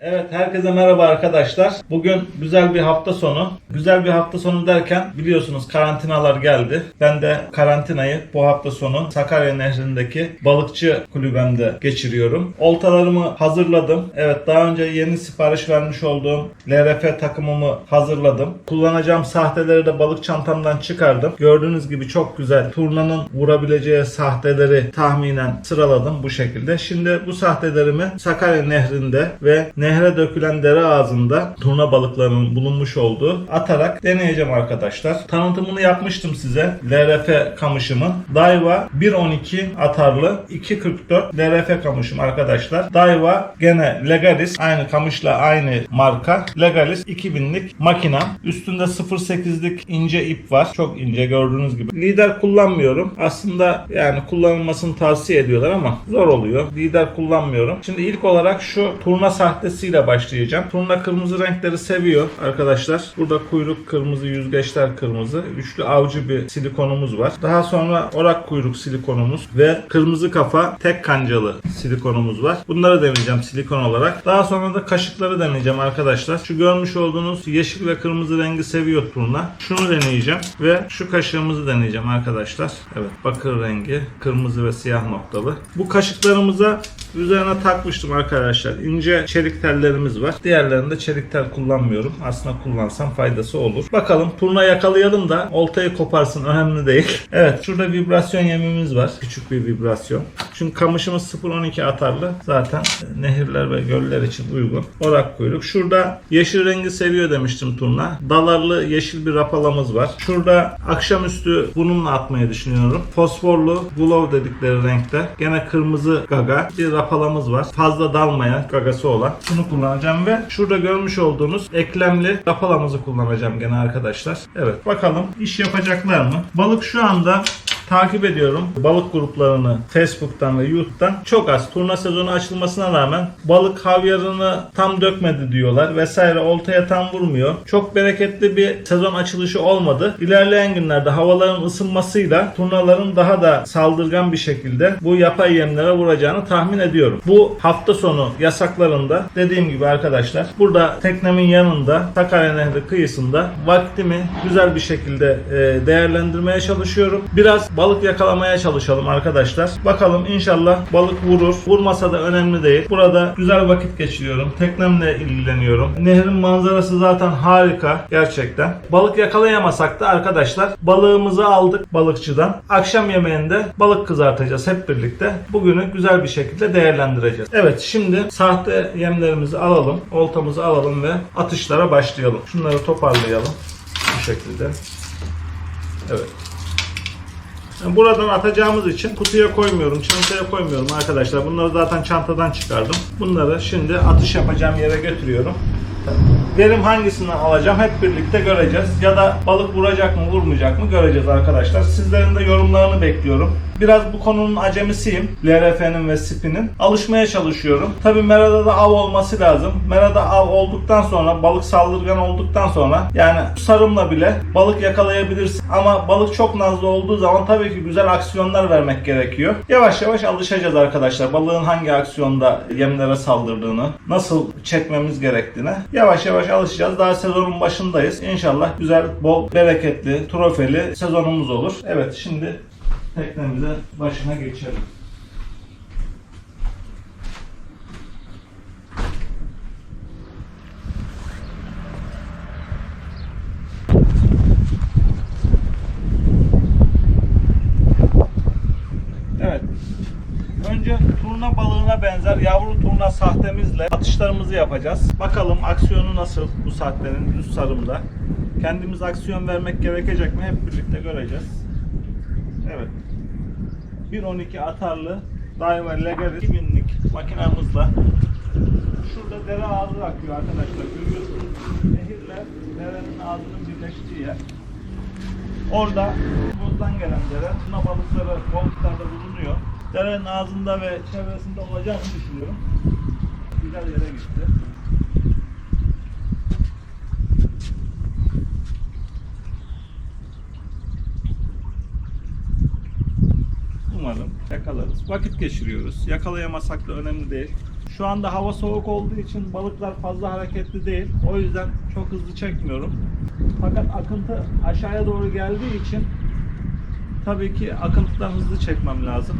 Evet herkese merhaba arkadaşlar. Bugün güzel bir hafta sonu. Güzel bir hafta sonu derken biliyorsunuz karantinalar geldi. Ben de karantinayı bu hafta sonu Sakarya Nehri'ndeki balıkçı kulübemde geçiriyorum. Oltalarımı hazırladım. Evet daha önce yeni sipariş vermiş olduğum LRF takımımı hazırladım. Kullanacağım sahteleri de balık çantamdan çıkardım. Gördüğünüz gibi çok güzel turnanın vurabileceği sahteleri tahminen sıraladım bu şekilde. Şimdi bu sahtelerimi Sakarya Nehri'nde ve nehre dökülen dere ağzında turna balıklarının bulunmuş olduğu atarak deneyeceğim arkadaşlar. Tanıtımını yapmıştım size. LRF kamışımın. Daiwa 1.12 atarlı 2.44 LRF kamışım arkadaşlar. Daiwa gene Legalis aynı kamışla aynı marka. Legalis 2000'lik makina. Üstünde 0.8'lik ince ip var. Çok ince gördüğünüz gibi. Lider kullanmıyorum. Aslında yani kullanılmasını tavsiye ediyorlar ama zor oluyor. Lider kullanmıyorum. Şimdi ilk olarak şu turna sahtesiyle başlayacağım. Turna kırmızı renkleri seviyor arkadaşlar. Burada kuyruk kırmızı, yüzgeçler kırmızı. Üçlü avcı bir silikonumuz var. Daha sonra orak kuyruk silikonumuz ve kırmızı kafa tek kancalı silikonumuz var. Bunları deneyeceğim silikon olarak. Daha sonra da kaşıkları deneyeceğim arkadaşlar. Şu görmüş olduğunuz yeşil ve kırmızı rengi seviyor turna. Şunu deneyeceğim ve şu kaşığımızı deneyeceğim arkadaşlar. Evet bakır rengi kırmızı ve siyah noktalı. Bu kaşıklarımıza üzerine takmıştım arkadaşlar. İnce çelik tellerimiz var. Diğerlerinde çelik tel kullanmıyorum. Aslında kullansam faydası olur. Bakalım turna yakalayalım da oltayı koparsın önemli değil. Evet şurada vibrasyon yemimiz var. Küçük bir vibrasyon. Çünkü kamışımız 0.12 atarlı. Zaten nehirler ve göller için uygun. Orak kuyruk. Şurada yeşil rengi seviyor demiştim turna. Dalarlı yeşil bir rapalamız var. Şurada akşamüstü bununla atmayı düşünüyorum. Fosforlu glow dedikleri renkte. Gene kırmızı gaga. Bir rapalamız var. Fazla dalmayan gagası olan. Bunu kullanacağım ve şurada görmüş olduğunuz eklemli rapalamızı kullanacağım gene arkadaşlar. Evet bakalım iş yapacaklar mı? Balık şu anda takip ediyorum. Balık gruplarını Facebook'tan ve YouTube'dan çok az. Turna sezonu açılmasına rağmen balık havyarını tam dökmedi diyorlar vesaire oltaya tam vurmuyor. Çok bereketli bir sezon açılışı olmadı. İlerleyen günlerde havaların ısınmasıyla turnaların daha da saldırgan bir şekilde bu yapay yemlere vuracağını tahmin ediyorum. Bu hafta sonu yasaklarında dediğim gibi arkadaşlar burada teknemin yanında Sakarya Nehri kıyısında vaktimi güzel bir şekilde e, değerlendirmeye çalışıyorum. Biraz balık yakalamaya çalışalım arkadaşlar. Bakalım inşallah balık vurur. Vurmasa da önemli değil. Burada güzel vakit geçiriyorum. Teknemle ilgileniyorum. Nehrin manzarası zaten harika gerçekten. Balık yakalayamasak da arkadaşlar balığımızı aldık balıkçıdan. Akşam yemeğinde balık kızartacağız hep birlikte. Bugünü güzel bir şekilde değerlendireceğiz. Evet şimdi sahte yemlerimizi alalım. Oltamızı alalım ve atışlara başlayalım. Şunları toparlayalım. Bu şekilde. Evet. Buradan atacağımız için kutuya koymuyorum, çantaya koymuyorum arkadaşlar. Bunları zaten çantadan çıkardım. Bunları şimdi atış yapacağım yere götürüyorum. Verim hangisinden alacağım hep birlikte göreceğiz. Ya da balık vuracak mı vurmayacak mı göreceğiz arkadaşlar. Sizlerin de yorumlarını bekliyorum. Biraz bu konunun acemisiyim. LRF'nin ve SP'nin. Alışmaya çalışıyorum. Tabi Mera'da da av olması lazım. Mera'da av olduktan sonra balık saldırgan olduktan sonra yani sarımla bile balık yakalayabilirsin. Ama balık çok nazlı olduğu zaman tabii ki güzel aksiyonlar vermek gerekiyor. Yavaş yavaş alışacağız arkadaşlar. Balığın hangi aksiyonda yemlere saldırdığını, nasıl çekmemiz gerektiğine yavaş yavaş alışacağız. Daha sezonun başındayız. İnşallah güzel, bol, bereketli, trofeli sezonumuz olur. Evet şimdi teknemize başına geçelim. Evet. Önce turna balığına benzer yavru turna sahtemizle atışlarımızı yapacağız. Bakalım aksiyonu nasıl bu sahtenin düz sarımda. Kendimiz aksiyon vermek gerekecek mi hep birlikte göreceğiz. Evet. 1.12 atarlı Daiwa Legalis 2000'lik makinamızla Şurada dere ağzı akıyor arkadaşlar. Görüyorsunuz. Nehirle derenin ağzının birleştiği yer. Orada buzdan gelen dere, tuna balıkları bol miktarda bulunuyor. Derenin ağzında ve çevresinde olacağını düşünüyorum. Güzel yere gitti. Umarım yakalarız. Vakit geçiriyoruz. Yakalayamasak da önemli değil. Şu anda hava soğuk olduğu için balıklar fazla hareketli değil. O yüzden çok hızlı çekmiyorum. Fakat akıntı aşağıya doğru geldiği için tabii ki akıntıdan hızlı çekmem lazım.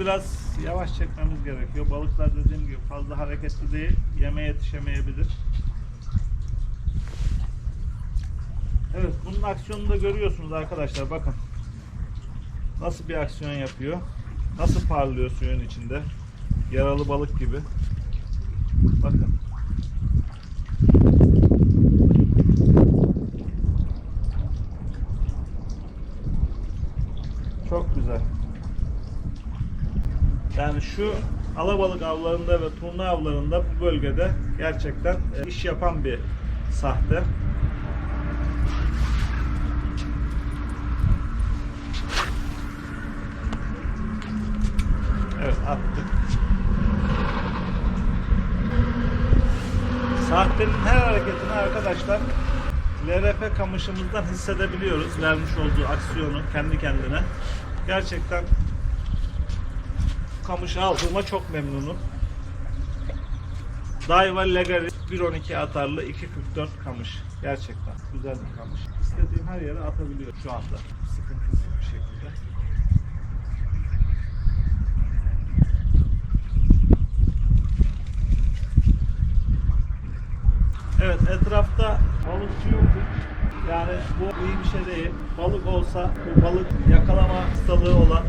Biraz yavaş çekmemiz gerekiyor. Balıklar dediğim gibi fazla hareketli değil. Yemeğe yetişemeyebilir. Evet bunun aksiyonunu da görüyorsunuz arkadaşlar bakın. Nasıl bir aksiyon yapıyor. Nasıl parlıyor suyun içinde. Yaralı balık gibi. Bakın. Çok güzel. Yani şu alabalık avlarında ve turna avlarında bu bölgede gerçekten e, iş yapan bir sahte. Evet attık. Sahtenin her hareketini arkadaşlar LRF kamışımızdan hissedebiliyoruz. Vermiş olduğu aksiyonu kendi kendine. Gerçekten kamışı aldığıma çok memnunum. Daiwa Legari 1.12 atarlı 2.44 kamış. Gerçekten güzel bir kamış. İstediğim her yere atabiliyor şu anda. Sıkıntısız bir şekilde. Evet etrafta balıkçı yok. Yani bu iyi bir şey değil. Balık olsa bu balık yakalama hastalığı olan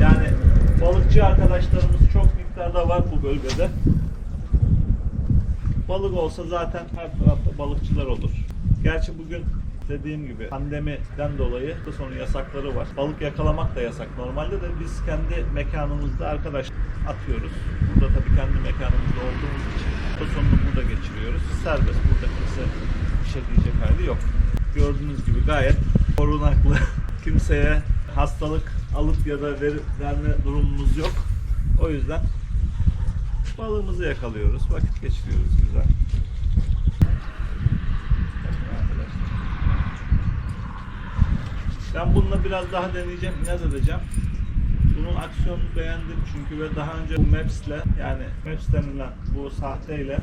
yani balıkçı arkadaşlarımız çok miktarda var bu bölgede. Balık olsa zaten her tarafta balıkçılar olur. Gerçi bugün dediğim gibi pandemiden dolayı hafta sonu yasakları var. Balık yakalamak da yasak. Normalde de biz kendi mekanımızda arkadaş atıyoruz. Burada tabii kendi mekanımızda olduğumuz için hafta sonunu burada geçiriyoruz. Serbest burada kimse bir şey diyecek hali yok. Gördüğünüz gibi gayet korunaklı. Kimseye hastalık alıp ya da ver- verme durumumuz yok. O yüzden balığımızı yakalıyoruz. Vakit geçiriyoruz güzel. Ben bununla biraz daha deneyeceğim, inat edeceğim. Bunun aksiyonunu beğendim çünkü ve daha önce Maps'le yani Maps denilen bu sahteyle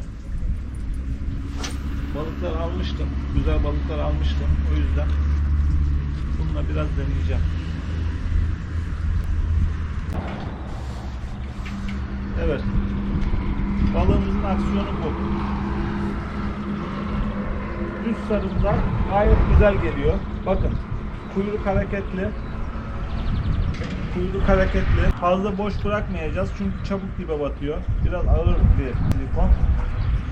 balıklar almıştım. Güzel balıklar almıştım. O yüzden bununla biraz deneyeceğim. Evet. Balığımızın aksiyonu bu. Düz sarımda gayet güzel geliyor. Bakın kuyruk hareketli. Kuyruk hareketli. Fazla boş bırakmayacağız çünkü çabuk dibe batıyor. Biraz ağır bir silikon.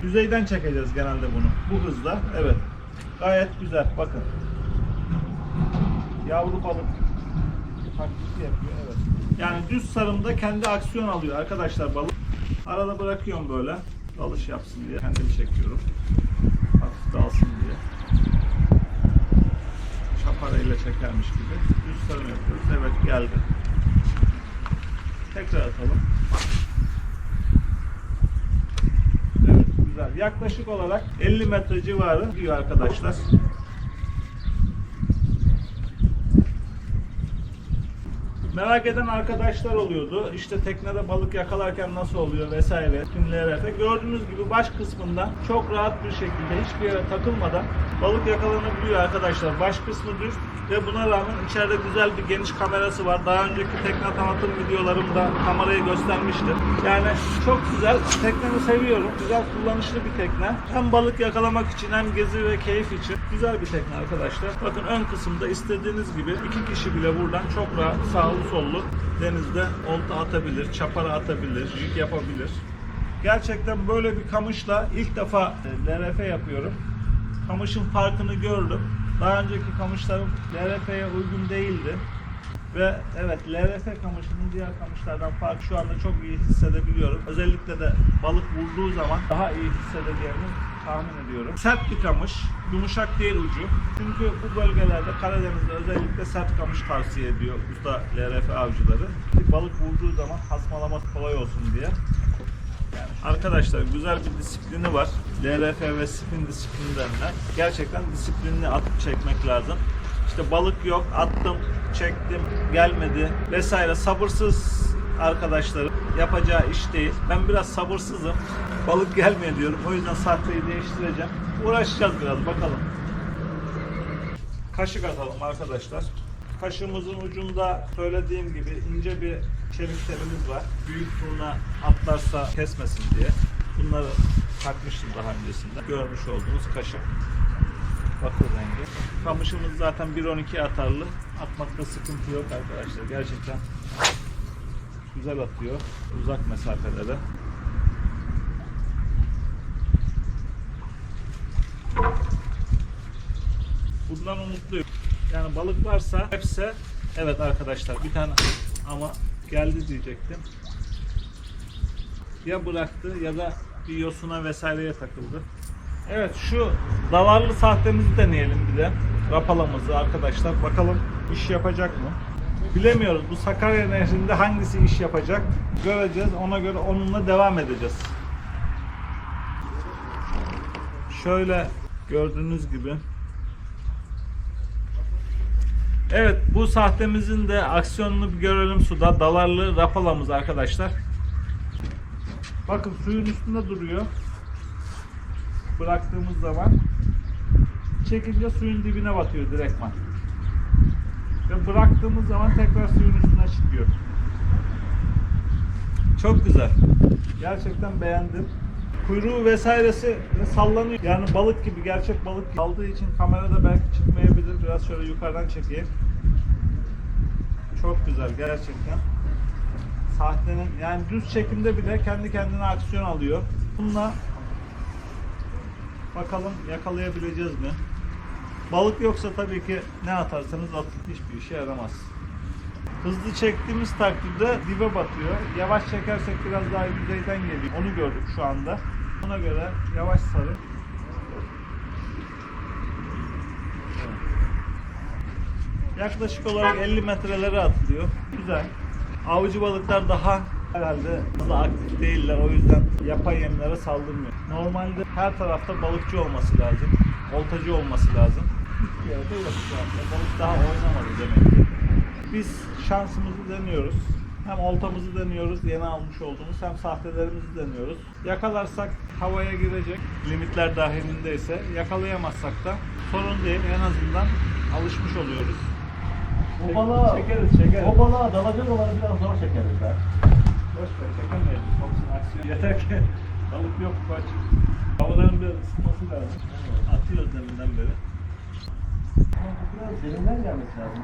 Yüzeyden çekeceğiz genelde bunu. Bu hızla. Evet. Gayet güzel. Bakın. Yavru balık taklidi yapıyor. Evet. Yani düz sarımda kendi aksiyon alıyor arkadaşlar balık. Arada bırakıyorum böyle. Dalış yapsın diye. Kendim çekiyorum. Hafif dalsın diye. Çaparayla çekermiş gibi. Düz sarım yapıyoruz. Evet geldi. Tekrar atalım. Evet güzel. Yaklaşık olarak 50 metre civarı gidiyor arkadaşlar. Merak eden arkadaşlar oluyordu. İşte teknede balık yakalarken nasıl oluyor vesaire. Tüm LRF. Gördüğünüz gibi baş kısmından çok rahat bir şekilde hiçbir yere takılmadan balık yakalanabiliyor arkadaşlar. Baş kısmı düz ve buna rağmen içeride güzel bir geniş kamerası var. Daha önceki tekne tanıtım videolarımda kamerayı göstermiştim. Yani çok güzel. Teknemi seviyorum. Güzel kullanışlı bir tekne. Hem balık yakalamak için hem gezi ve keyif için güzel bir tekne arkadaşlar. Bakın ön kısımda istediğiniz gibi iki kişi bile buradan çok rahat sağlı sollu denizde olta atabilir, çapara atabilir, jig yapabilir. Gerçekten böyle bir kamışla ilk defa e, LRF yapıyorum. Kamışın farkını gördüm. Daha önceki kamışlarım LRF'ye uygun değildi. Ve evet LRF kamışının diğer kamışlardan farkı şu anda çok iyi hissedebiliyorum. Özellikle de balık vurduğu zaman daha iyi hissedeceğimi tahmin ediyorum. Sert bir kamış, yumuşak değil ucu. Çünkü bu bölgelerde Karadeniz'de özellikle sert kamış tavsiye ediyor usta LRF avcıları. Balık vurduğu zaman hasmalaması kolay olsun diye. Arkadaşlar güzel bir disiplini var. LRF ve spin disiplini denilen. Gerçekten disiplinli atıp çekmek lazım. İşte balık yok, attım, çektim, gelmedi vesaire. Sabırsız arkadaşlarım yapacağı iş değil. Ben biraz sabırsızım. Balık gelmiyor diyorum. O yüzden sahteyi değiştireceğim. Uğraşacağız biraz bakalım. Kaşık atalım arkadaşlar. Kaşığımızın ucunda söylediğim gibi ince bir çelik telimiz var. Büyük turna atlarsa kesmesin diye. Bunları takmıştım daha öncesinde. Görmüş olduğunuz kaşık. Bakır rengi. Kamışımız zaten 1.12 atarlı. Atmakta sıkıntı yok arkadaşlar. Gerçekten güzel atıyor. Uzak mesafelere. Bundan umutluyum. Yani balık varsa hepsi evet arkadaşlar bir tane ama geldi diyecektim. Ya bıraktı ya da bir yosuna vesaireye takıldı. Evet şu dalarlı sahtemizi deneyelim bir de. Rapalamızı arkadaşlar. Bakalım iş yapacak mı? Bilemiyoruz. Bu Sakarya Nehri'nde hangisi iş yapacak? Göreceğiz. Ona göre onunla devam edeceğiz. Şöyle gördüğünüz gibi Evet bu sahtemizin de aksiyonunu bir görelim suda. Dalarlı rapalamız arkadaşlar. Bakın suyun üstünde duruyor. Bıraktığımız zaman çekince suyun dibine batıyor direktman. Ve bıraktığımız zaman tekrar suyun üstüne çıkıyor. Çok güzel. Gerçekten beğendim. Kuyruğu vesairesi sallanıyor. Yani balık gibi, gerçek balık gibi. aldığı için kamerada belki çıkmayabilir. Biraz şöyle yukarıdan çekeyim. Çok güzel gerçekten. Sahtenin yani düz çekimde bile kendi kendine aksiyon alıyor. Bununla bakalım yakalayabileceğiz mi? Balık yoksa tabii ki ne atarsanız atın hiçbir işe yaramaz. Hızlı çektiğimiz takdirde dibe batıyor. Yavaş çekersek biraz daha yüzeyden geliyor. Onu gördük şu anda. Ona göre yavaş sarı. Yaklaşık olarak 50 metrelere atılıyor. Güzel. Avcı balıklar daha herhalde fazla aktif değiller. O yüzden yapay yemlere saldırmıyor. Normalde her tarafta balıkçı olması lazım. Oltacı olması lazım. Hiçbir yerde yok şu anda. Balık daha oynamadı demek ki. Biz şansımızı deniyoruz. Hem oltamızı deniyoruz, yeni almış olduğumuz, hem sahtelerimizi deniyoruz. Yakalarsak havaya girecek, limitler dahilindeyse. Yakalayamazsak da sorun değil, en azından alışmış oluyoruz. O balığa, Çekeriz, çekeriz. o balığa dalacak olanı biraz zor çekeriz be. Boş ver, çekemeyiz. Olsun aksiyon. Yeter ki balık yok, kaç. Havaların bir ısınması lazım. Atıyoruz deminden beri. Derinden gelmesi lazım.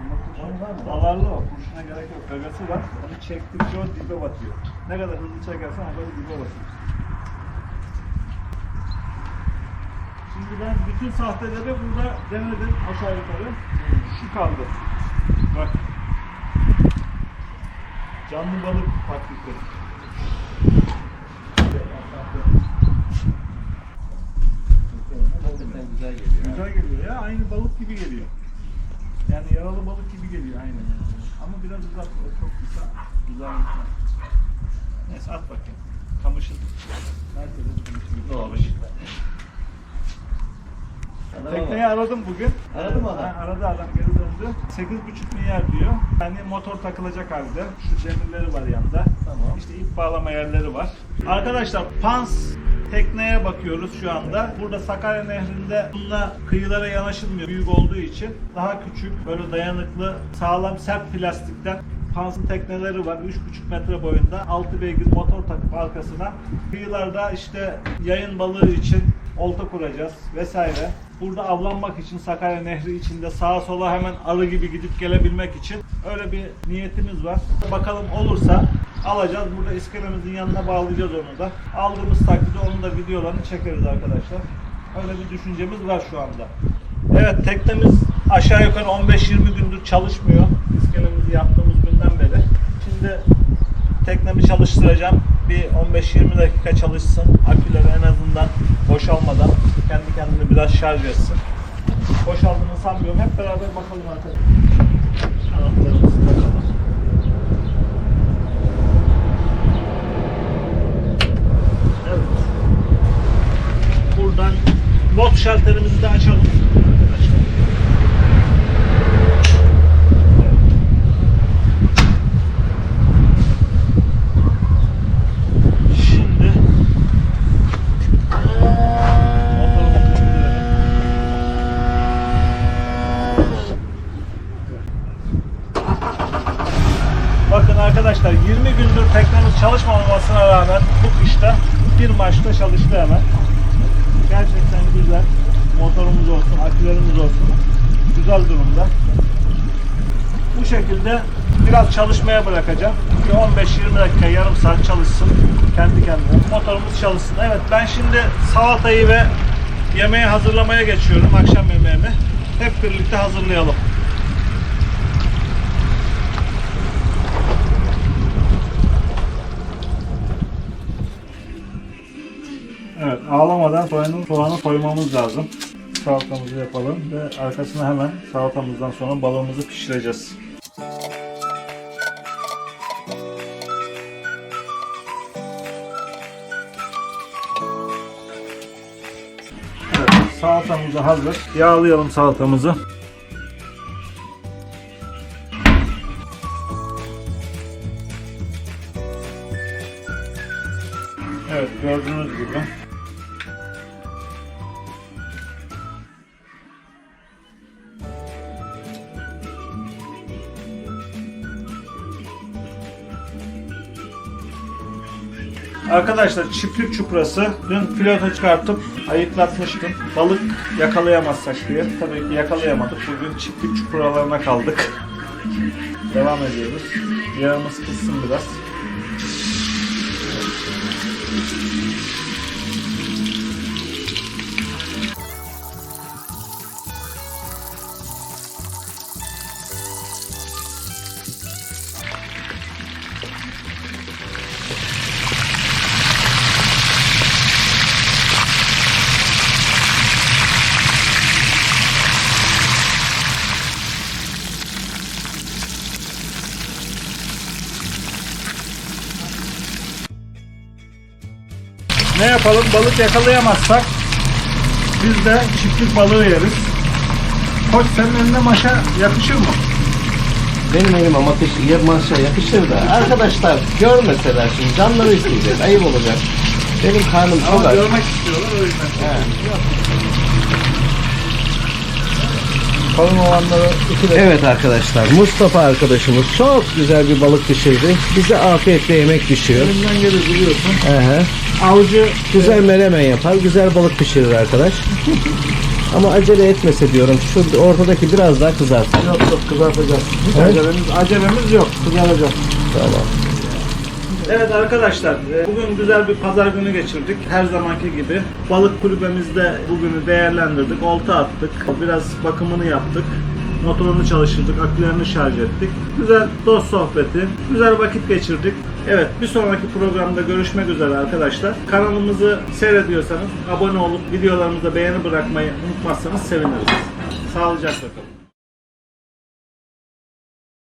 Dalarlı o, kurşuna gerek yok. Gagası var. Onu çektikçe o dibe batıyor. Ne kadar hızlı çekersen o kadar dibe batıyor. Şimdi ben bütün sahteleri burada denedim aşağı yukarı. Şu kaldı. Bak. Canlı balık taklidi. Hakikaten güzel geliyor. Güzel geliyor ya. Aynı balık gibi geliyor. Yani yaralı balık gibi geliyor aynı. Ama biraz uzak. O çok kısa. Güzel gitme. Neyse at bakayım. Kamışın. Herkese kamışın. Olmuş? Tekneyi aradım bugün. Aradı mı adam? Ha, aradı adam geri döndü. 8,5 milyar diyor. Yani motor takılacak halde. Şu demirleri var yanında. Tamam. İşte ip bağlama yerleri var. Arkadaşlar Pans tekneye bakıyoruz şu anda. Burada Sakarya Nehri'nde bununla kıyılara yanaşılmıyor büyük olduğu için. Daha küçük, böyle dayanıklı, sağlam, sert plastikten Pans'ın tekneleri var. 3,5 metre boyunda. 6 beygir motor takıp arkasına. Kıyılarda işte yayın balığı için olta kuracağız vesaire. Burada avlanmak için Sakarya Nehri içinde sağa sola hemen arı gibi gidip gelebilmek için öyle bir niyetimiz var. Bakalım olursa alacağız. Burada iskelemizin yanına bağlayacağız onu da. Aldığımız takdirde onun da videolarını çekeriz arkadaşlar. Öyle bir düşüncemiz var şu anda. Evet teknemiz aşağı yukarı 15-20 gündür çalışmıyor. İskelemizi yaptığımız günden beri. Şimdi teknemi çalıştıracağım. Bir 15-20 dakika çalışsın. Aküleri en azından boşalmadan kendi kendini biraz şarj etsin. Boşaldığını sanmıyorum. Hep beraber bakalım arkadaşlar. Anahtarımızı takalım. Evet. Buradan bot şalterimizi de açalım. Arkadaşlar. Şimdi motoru indirelim. Bakın arkadaşlar 20 gündür teknemiz çalışmamasına rağmen bu kışta bir maçta çalıştı hemen. Gerçekten güzel. Motorumuz olsun, akülerimiz olsun. Güzel durumda. Bu şekilde biraz çalışmaya bırakacağım. Bir 15-20 dakika, yarım saat çalışsın. Kendi kendine. Motorumuz çalışsın. Evet ben şimdi salatayı ve yemeği hazırlamaya geçiyorum. Akşam yemeğimi. Hep birlikte hazırlayalım. Evet, ağlamadan soğanı, soğanı koymamız lazım. Salatamızı yapalım ve arkasına hemen salatamızdan sonra balığımızı pişireceğiz. Salatamız da hazır. Yağlayalım salatamızı. Evet, gördüğünüz gibi Arkadaşlar çiftlik çuprası dün filoto çıkartıp ayıklatmıştım. Balık yakalayamazsak diye. Tabii ki yakalayamadık. Bugün çiftlik çupralarına kaldık. Devam ediyoruz. Yağımız kızsın biraz. Ne yapalım? Balık yakalayamazsak biz de çiftlik balığı yeriz. Koç senin önüne maşa yakışır mı? Benim elime ateş maşa yakışır da arkadaşlar görmeseler şimdi canları isteyecek ayıp olacak. Benim karnım çok Ama aç. görmek istiyorlar o yüzden. Kalın olanları Evet arkadaşlar Mustafa arkadaşımız çok güzel bir balık pişirdi. Bize afiyetle yemek pişiriyor. Elimden gelir biliyorsun. Ehe. Avcı Güzel menemen yapar, güzel balık pişirir arkadaş. Ama acele etmese diyorum. Şu ortadaki biraz daha kızartın. yok yok kızartacağız. Hiç Evet. acelemiz, acelemiz yok. Kızaracak. Tamam. Evet arkadaşlar, e, bugün güzel bir pazar günü geçirdik. Her zamanki gibi. Balık kulübemizde bugünü değerlendirdik. Olta attık. Biraz bakımını yaptık. Motorunu çalıştırdık, akülerini şarj ettik. Güzel dost sohbeti, güzel vakit geçirdik. Evet, bir sonraki programda görüşmek üzere arkadaşlar. Kanalımızı seyrediyorsanız abone olup videolarımıza beğeni bırakmayı unutmazsanız seviniriz. Sağlıcakla kalın.